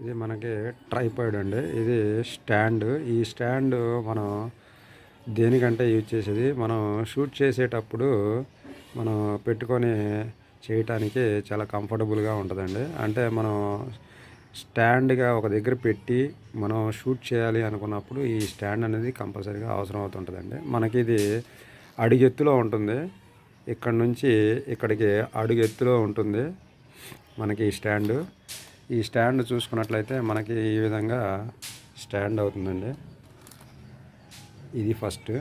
ఇది మనకి ట్రైపాయిడ్ అండి. ఇది స్టాండ్. ఈ స్టాండ్ మనం దేనికంటే యూజ్ చేసేది? మనం షూట్ చేసేటప్పుడు మనం పెట్టుకొని చేయటానికి చాలా కంఫర్టబుల్గా ఉంటుందండి. అంటే మనం స్టాండ్గా ఒక దగ్గర పెట్టి మనం షూట్ చేయాలి అనుకున్నప్పుడు ఈ స్టాండ్ అనేది కంపల్సరీగా అవసరం అవుతుంటుందండి. మనకి ఇది అడుగెత్తులో ఉంటుంది. ఇక్కడ నుంచి ఇక్కడికి అడుగెత్తులో ఉంటుంది మనకి ఈ స్టాండ్. ఈ స్టాండ్ చూసుకున్నట్లయితే మనకి ఈ విధంగా స్టాండ్ అవుతుందండి. ఇది ఫస్ట్.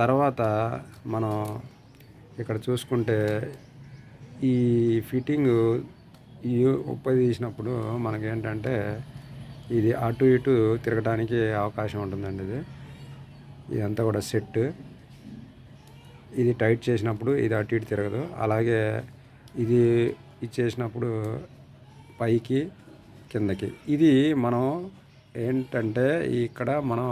తర్వాత మనం ఇక్కడ చూసుకుంటే ఈ ఫిట్టింగ్ ఈ ఉప్ప తీసినప్పుడు మనకేంటంటే ఇది అటు ఇటు తిరగడానికి అవకాశం ఉంటుందండి ఇది. ఇదంతా కూడా సెట్. ఇది టైట్ చేసినప్పుడు ఇది అటు ఇటు తిరగదు. అలాగే ఇది ఇచ్చేసినప్పుడు పైకి కిందకి. ఇది మనం ఏంటంటే ఇక్కడ మనం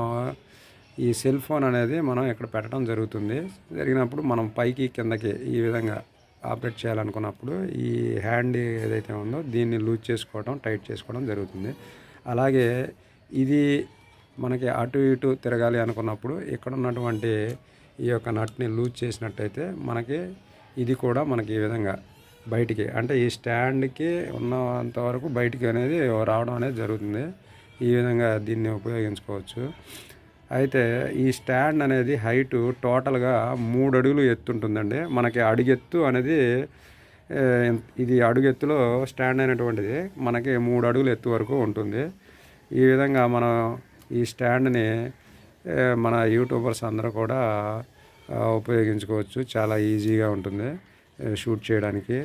ఈ సెల్ ఫోన్ అనేది మనం ఇక్కడ పెట్టడం జరుగుతుంది. జరిగినప్పుడు మనం పైకి కిందకి ఈ విధంగా ఆపరేట్ చేయాలనుకున్నప్పుడు ఈ హ్యాండ్ ఏదైతే ఉందో దీన్ని లూజ్ చేసుకోవడం టైట్ చేసుకోవడం జరుగుతుంది. అలాగే ఇది మనకి అటు ఇటు తిరగాలి అనుకున్నప్పుడు ఇక్కడ ఉన్నటువంటి ఈ యొక్క నట్ని లూజ్ చేసినట్టయితే మనకి ఇది కూడా మనకి ఈ విధంగా బయటికి. అంటే ఈ స్టాండ్కి ఉన్నంత వరకు బయటికి అనేది రావడం అనేది జరుగుతుంది. ఈ విధంగా దీన్ని ఉపయోగించుకోవచ్చు. అయితే ఈ స్టాండ్ అనేది హైటు టోటల్గా మూడు అడుగులు ఎత్తుంటుందండి. మనకి అడుగెత్తు అనేది ఇది అడుగెత్తులో స్టాండ్ అయినటువంటిది. మనకి మూడు అడుగులు ఎత్తు వరకు ఉంటుంది. ఈ విధంగా మనం ఈ స్టాండ్ని మన యూట్యూబర్స్ అందరూ కూడా ఉపయోగించుకోవచ్చు. చాలా ఈజీగా ఉంటుంది. షూట్ చేయడానికి.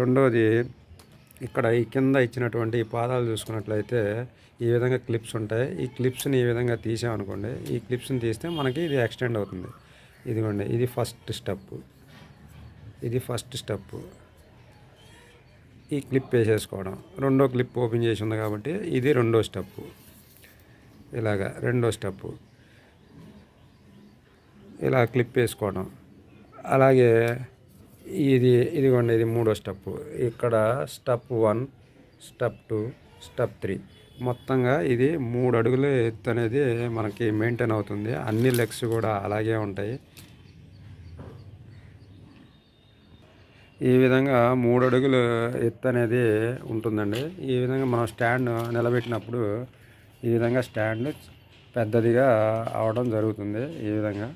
రెండవది ఇక్కడ ఈ కింద ఇచ్చినటువంటి ఈ పాదాలు చూసుకున్నట్లయితే ఈ విధంగా క్లిప్స్ ఉంటాయి. ఈ క్లిప్స్ని ఈ విధంగా తీసామనుకోండి ఈ క్లిప్స్ని తీస్తే మనకి ఇది ఎక్స్టెండ్ అవుతుంది. ఇదిగోండి ఇది ఫస్ట్ స్టెప్ ఇది ఫస్ట్ స్టెప్ ఈ క్లిప్ వేసేసుకోవడం. రెండో క్లిప్ ఓపెన్ చేసి ఉంది కాబట్టి ఇది రెండో స్టెప్ ఇలాగా రెండో స్టెప్ ఇలా క్లిప్ వేసుకోవడం. అలాగే ఇది ఇదిగోండి ఇది మూడో స్టెప్. ఇక్కడ step one step two step three. మొత్తంగా ఇది మూడు అడుగుల ఎత్తు అనేది మనకి మెయింటైన్ అవుతుంది. అన్ని లెగ్స్ కూడా అలాగే ఉంటాయి. ఈ విధంగా మూడు అడుగులు ఎత్తు అనేది ఉంటుందండి. ఈ విధంగా మనం స్టాండ్ నిలబెట్టినప్పుడు ఈ విధంగా స్టాండ్ పెద్దదిగా అవడం జరుగుతుంది. ఈ విధంగా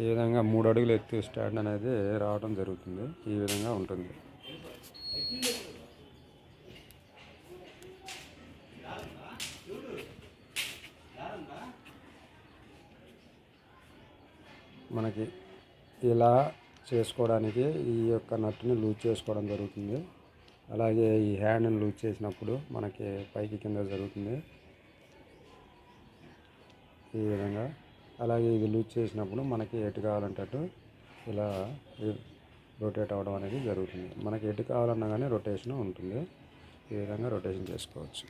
ఈ విధంగా మూడు అడుగులు ఎత్తు స్టాండ్ అనేది రావడం జరుగుతుంది. ఈ విధంగా ఉంటుంది. మనకి ఇలా చేసుకోవడానికి ఈ యొక్క నట్టుని లూజ్ చేసుకోవడం జరుగుతుంది. అలాగే ఈ హ్యాండ్ని లూజ్ చేసినప్పుడు మనకి పైకి కింద జరుగుతుంది. ఈ విధంగా అలాగే ఇది లూజ్ చేసినప్పుడు మనకి ఎటు కావాలంటే ఇలా రొటేట్ అవ్వడం అనేది జరుగుతుంది. మనకి ఎటు కావాలన్నా కానీ రొటేషన్ ఉంటుంది. ఈ విధంగా రొటేషన్ చేసుకోవచ్చు.